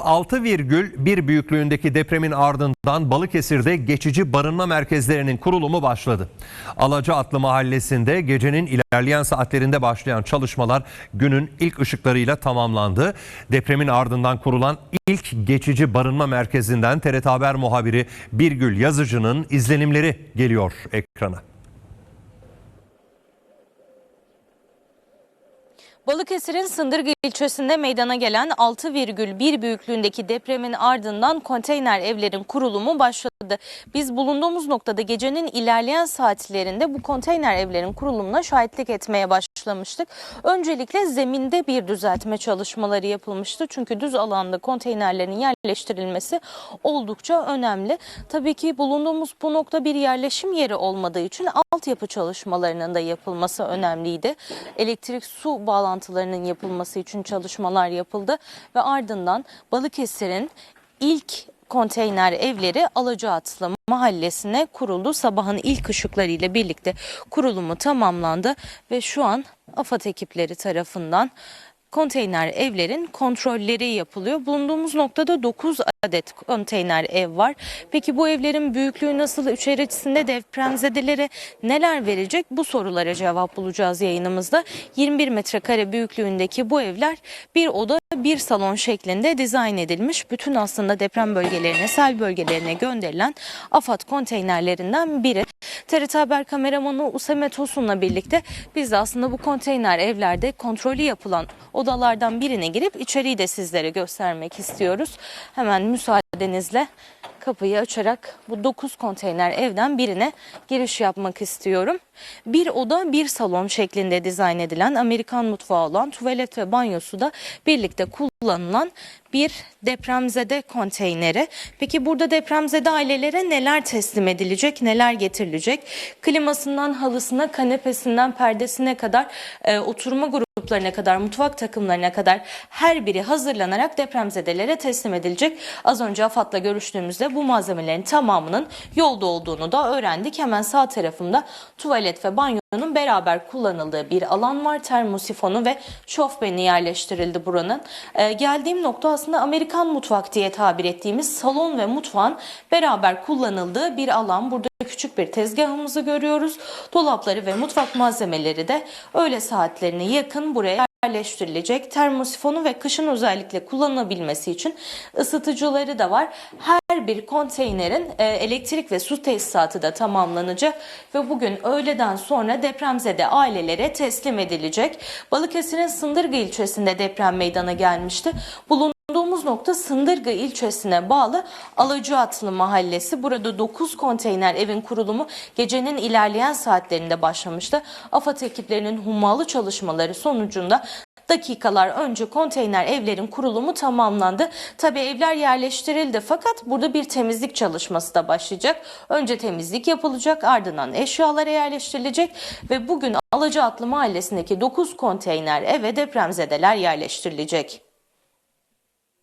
6,1 büyüklüğündeki depremin ardından Balıkesir'de geçici barınma merkezlerinin kurulumu başladı. Alacaatlı mahallesinde gecenin ilerleyen saatlerinde başlayan çalışmalar günün ilk ışıklarıyla tamamlandı. Depremin ardından kurulan ilk geçici barınma merkezinden TRT Haber muhabiri Birgül Yazıcı'nın izlenimleri geliyor ekrana. Balıkesir'in Sındırgı ilçesinde meydana gelen 6,1 büyüklüğündeki depremin ardından konteyner evlerin kurulumu başladı. Biz bulunduğumuz noktada gecenin ilerleyen saatlerinde bu konteyner evlerin kurulumuna şahitlik etmeye başlamıştık. Öncelikle zeminde bir düzeltme çalışmaları yapılmıştı. Çünkü düz alanda konteynerlerin yerleştirilmesi oldukça önemli. Tabii ki bulunduğumuz bu nokta bir yerleşim yeri olmadığı için altyapı çalışmalarının da yapılması önemliydi. Elektrik su bağlantılarının yapılması için çalışmalar yapıldı ve ardından Balıkesir'in ilk konteyner evleri Alacaatlı mahallesine kuruldu. Sabahın ilk ışıklarıyla birlikte kurulumu tamamlandı ve şu an AFAD ekipleri tarafından konteyner evlerin kontrolleri yapılıyor. Bulunduğumuz noktada 9 adet konteyner ev var. Peki bu evlerin büyüklüğü nasıl? İçerisinde depremzedelere neler verecek? Bu sorulara cevap bulacağız yayınımızda. 21 metrekare büyüklüğündeki bu evler bir oda bir salon şeklinde dizayn edilmiş. Bütün aslında deprem bölgelerine, sel bölgelerine gönderilen AFAD konteynerlerinden biri. TRT Haber kameramanı Usame Tosun'la birlikte biz de aslında bu konteyner evlerde kontrolü yapılan odalardan birine girip içeriği de sizlere göstermek istiyoruz. Hemen müsaadenizle kapıyı açarak bu 9 konteyner evden birine giriş yapmak istiyorum. Bir oda bir salon şeklinde dizayn edilen Amerikan mutfağı olan tuvalet ve banyosu da birlikte kullanılan bir depremzede konteyneri. Peki burada depremzede ailelere neler teslim edilecek, neler getirilecek? Klimasından halısına, kanepesinden perdesine kadar, e, oturma gruplarına kadar, mutfak takımlarına kadar her biri hazırlanarak depremzedelere teslim edilecek. Az önce AFAD'la görüştüğümüzde bu malzemelerin tamamının yolda olduğunu da öğrendik. Hemen sağ tarafımda tuvalet ve banyonun beraber kullanıldığı bir alan var. Termosifonu ve şofbeni yerleştirildi buranın. Ee, geldiğim nokta aslında Amerikan mutfak diye tabir ettiğimiz salon ve mutfağın beraber kullanıldığı bir alan. Burada küçük bir tezgahımızı görüyoruz. Dolapları ve mutfak malzemeleri de öğle saatlerine yakın buraya yerleştirilecek. Termosifonu ve kışın özellikle kullanılabilmesi için ısıtıcıları da var. Her bir konteynerin e, elektrik ve su tesisatı da tamamlanacak ve bugün öğleden sonra depremzede ailelere teslim edilecek. Balıkesir'in Sındırgı ilçesinde deprem meydana gelmişti. Bulun Bulunduğumuz nokta Sındırgı ilçesine bağlı Alacaatlı mahallesi. Burada 9 konteyner evin kurulumu gecenin ilerleyen saatlerinde başlamıştı. AFAD ekiplerinin hummalı çalışmaları sonucunda dakikalar önce konteyner evlerin kurulumu tamamlandı. Tabi evler yerleştirildi fakat burada bir temizlik çalışması da başlayacak. Önce temizlik yapılacak ardından eşyalara yerleştirilecek ve bugün Alacaatlı mahallesindeki 9 konteyner eve depremzedeler yerleştirilecek.